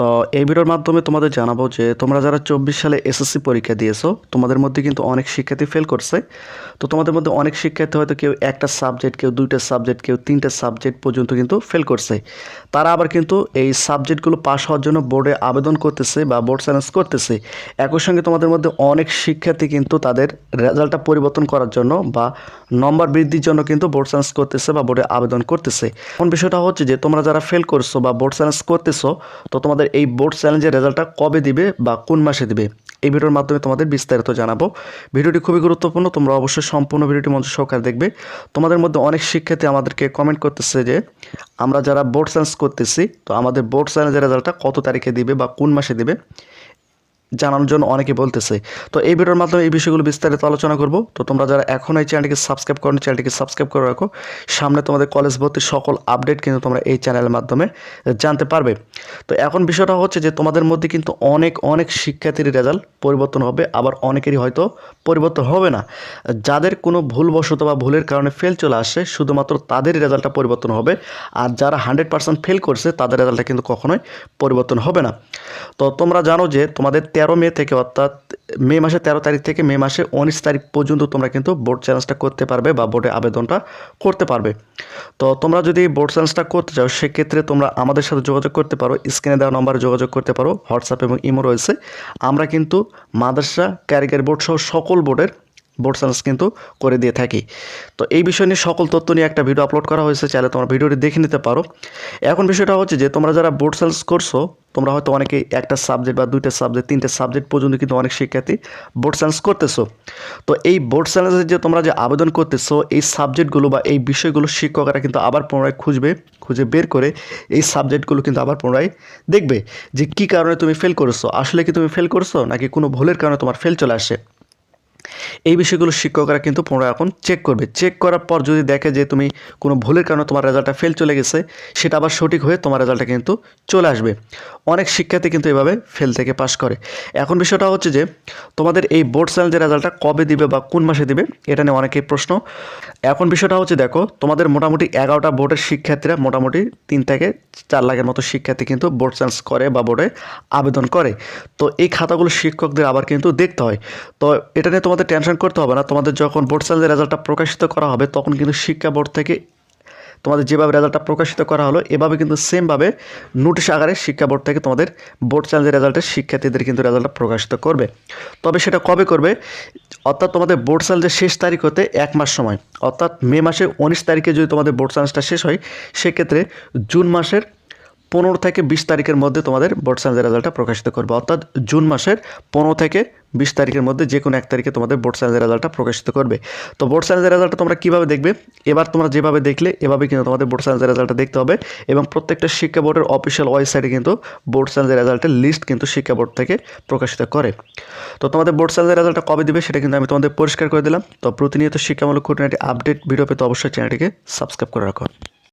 তো এই ভিডিওর মাধ্যমে তোমাদের জানাব যে তোমরা যারা চব্বিশ সালে এসএসসি পরীক্ষা দিয়েছ, তোমাদের মধ্যে কিন্তু অনেক শিক্ষার্থী ফেল করছে। তো তোমাদের মধ্যে অনেক শিক্ষার্থী হয়তো কেউ একটা সাবজেক্ট কেউ দুইটা সাবজেক্ট কেউ তিনটা সাবজেক্ট পর্যন্ত কিন্তু ফেল করছে। তারা আবার কিন্তু এই সাবজেক্টগুলো পাশ হওয়ার জন্য বোর্ডে আবেদন করতেছে বা বোর্ড চ্যালেঞ্জ করতেছে। একই সঙ্গে তোমাদের মধ্যে অনেক শিক্ষার্থী কিন্তু তাদের রেজাল্টটা পরিবর্তন করার জন্য বা নম্বর বৃদ্ধির জন্য কিন্তু বোর্ড চ্যালেঞ্জ করতেছে বা বোর্ডে আবেদন করতেছে। এখন বিষয়টা হচ্ছে যে তোমরা যারা ফেল করছ বা বোর্ড চ্যালেঞ্জ করতেছো, তো তোমাদের এই বোর্ড চ্যালেঞ্জের রেজাল্টটা কবে দিবে বা কোন মাসে দিবে? এই ভিডিওর মাধ্যমে তোমাদের বিস্তারিত জানাব। ভিডিওটি খুবই গুরুত্বপূর্ণ, তোমরা অবশ্যই সম্পূর্ণ ভিডিওটি মঞ্চ সহকারে দেখবে। তোমাদের মধ্যে অনেক শিক্ষার্থী আমাদেরকে কমেন্ট করতেছে যে, আমরা যারা বোর্ড চ্যালেঞ্জ করতেছি, তো আমাদের বোর্ড চ্যালেঞ্জের রেজাল্টটা কত তারিখে দিবে বা কোন মাসে দিবে? জানানোর জন্য অনেকে বলতেছে। তো এই ভিডিওর মাধ্যমে এই বিষয়গুলো বিস্তারিত আলোচনা করব। তো তোমরা যারা এখন এই চ্যানেলটিকে সাবস্ক্রাইব করো চ্যানেলটিকে সাবস্ক্রাইব করে রাখো। সামনে তোমাদের কলেজ ভর্তির সকল আপডেট কিন্তু তোমরা এই চ্যানেলের মাধ্যমে জানতে পারবে। তো এখন বিষয়টা হচ্ছে যে তোমাদের মধ্যে কিন্তু অনেক অনেক শিক্ষার্থীর রেজাল্ট পরিবর্তন হবে, আবার অনেকেরই হয়তো পরিবর্তন হবে না। যাদের কোনো ভুলবশত বা ভুলের কারণে ফেল চলে আসে, শুধুমাত্র তাদের রেজাল্টটা পরিবর্তন হবে, আর যারা হান্ড্রেড পার্সেন্ট ফেল করছে, তাদের রেজাল্টটা কিন্তু কখনোই পরিবর্তন হবে না। তো তোমরা জানো যে তোমাদের তেরো মে থেকে অর্থাৎ মে মাসের তেরো তারিখ থেকে মে মাসে উনিশ তারিখ পর্যন্ত তোমরা কিন্তু বোর্ড চ্যালেঞ্জটা করতে পারবে বা বোর্ডে আবেদনটা করতে পারবে। তো তোমরা যদি বোর্ড চ্যালেঞ্জটা করতে চাও, সেক্ষেত্রে তোমরা আমাদের সাথে যোগাযোগ করতে পারো। স্ক্রিনে দেওয়া নম্বরে যোগাযোগ করতে পারো। হোয়াটসঅ্যাপ এবং ইমো রয়েছে। আমরা কিন্তু মাদ্রাসা ক্যারিগার বোর্ড সহ সকল বোর্ডের বোর্ড চ্যালেঞ্জ কিন্তু করে দিয়ে থাকি। তো এই বিষয় নিয়ে সকল তথ্য নিয়ে একটা ভিডিও আপলোড করা হয়েছে, চাইলে তোমরা ভিডিওটি দেখে নিতে পারো। এখন বিষয়টা হচ্ছে যে, তোমরা যারা বোর্ড চ্যালেঞ্জ করছ, তোমরা হয়তো অনেকে একটা সাবজেক্ট বা দুইটা সাবজেক্ট তিনটে সাবজেক্ট পর্যন্ত কিন্তু অনেক শিক্ষার্থী বোর্ড চ্যালেঞ্জ করতেছো। তো এই বোর্ড চ্যালেঞ্জের যে তোমরা যে আবেদন করতেছো, এই সাবজেক্টগুলো বা এই বিষয়গুলো শিক্ষকরা কিন্তু আবার পুনরায় খুঁজবে, খুঁজে বের করে এই সাবজেক্টগুলো কিন্তু আবার পুনরায় দেখবে যে কী কারণে তুমি ফেল করেছ। আসলে কি তুমি ফেল করছ, নাকি কোনো ভুলের কারণে তোমার ফেল চলে আসে? এই বিষয়গুলো শিক্ষকরা কিন্তু পুনরায় এখন চেক করবে। চেক করার পর যদি দেখে যে তুমি কোনো ভুলের কারণে তোমার রেজাল্টটা ফেল চলে গেছে, সেটা আবার সঠিক হয়ে তোমার রেজাল্টটা কিন্তু চলে আসবে। অনেক শিক্ষার্থী কিন্তু এভাবে ফেল থেকে পাশ করে। এখন বিষয়টা হচ্ছে যে, তোমাদের এই বোর্ড চ্যালেঞ্জের রেজাল্টটা কবে দিবে বা কোন মাসে দিবে, এটা নিয়ে অনেকেই প্রশ্ন। এখন বিষয়টা হচ্ছে দেখো, তোমাদের মোটামুটি এগারোটা বোর্ডের শিক্ষার্থীরা মোটামুটি তিন থেকে চার লাখের মতো শিক্ষার্থী কিন্তু বোর্ড চ্যালেঞ্জ করে বা বোর্ডে আবেদন করে। তো এই খাতাগুলো শিক্ষকদের আবার কিন্তু দেখতে হয়। তো এটা নিয়ে তোমাদের টেনশন করতে হবে না। তোমাদের যখন বোর্ড চ্যালেঞ্জের রেজাল্টটা প্রকাশিত করা হবে, তখন কিন্তু শিক্ষা বোর্ড থেকে তোমাদের যেভাবে রেজাল্টটা প্রকাশিত করা হলো, এভাবে কিন্তু সেমভাবে নোটিশ আকারে শিক্ষা বোর্ড থেকে তোমাদের বোর্ড চ্যালেঞ্জের রেজাল্টের শিক্ষার্থীদের কিন্তু রেজাল্টটা প্রকাশিত করবে। তবে সেটা কবে করবে? অর্থাৎ তোমাদের বোর্ড চ্যালেঞ্জের শেষ তারিখ হতে এক মাস সময়, অর্থাৎ মে মাসে উনিশ তারিখে যদি তোমাদের বোর্ড চ্যালেঞ্জটা শেষ হয়, সেক্ষেত্রে জুন মাসের পনেরো থেকে বিশ তারিখের মধ্যে তোমাদের বোর্ড সায়েন্সের রেজাল্টটা প্রকাশিত করবে। অর্থাৎ জুন মাসের পনেরো থেকে বিশ তারিখের মধ্যে যে কোনো এক তারিখে তোমাদের বোর্ড সায়েন্সের রেজাল্টটা প্রকাশিত করবে। তো বোর্ড সায়েন্সের রেজাল্টটা তোমরা কীভাবে দেখবে? এবার তোমরা যেভাবে দেখলে, এভাবে কিন্তু তোমাদের বোর্ড সায়েন্সের রেজাল্টটা দেখতে হবে এবং প্রত্যেকটা শিক্ষা বোর্ডের অফিসিয়াল ওয়েবসাইটে কিন্তু বোর্ড সায়েন্সের রেজাল্টের লিস্ট কিন্তু শিক্ষা বোর্ড থেকে প্রকাশিত করে। তো তোমাদের বোর্ড সায়েন্সের রেজাল্টটা কবে দিবে সেটা কিন্তু আমি তোমাদের পরিষ্কার করে দিলাম। তো প্রতিনিয়ত শিক্ষামূলক খুঁটিনাটি আপডেট ভিডিও পেতে অবশ্যই চ্যানেলটিকে সাবস্ক্রাইব করে রাখো।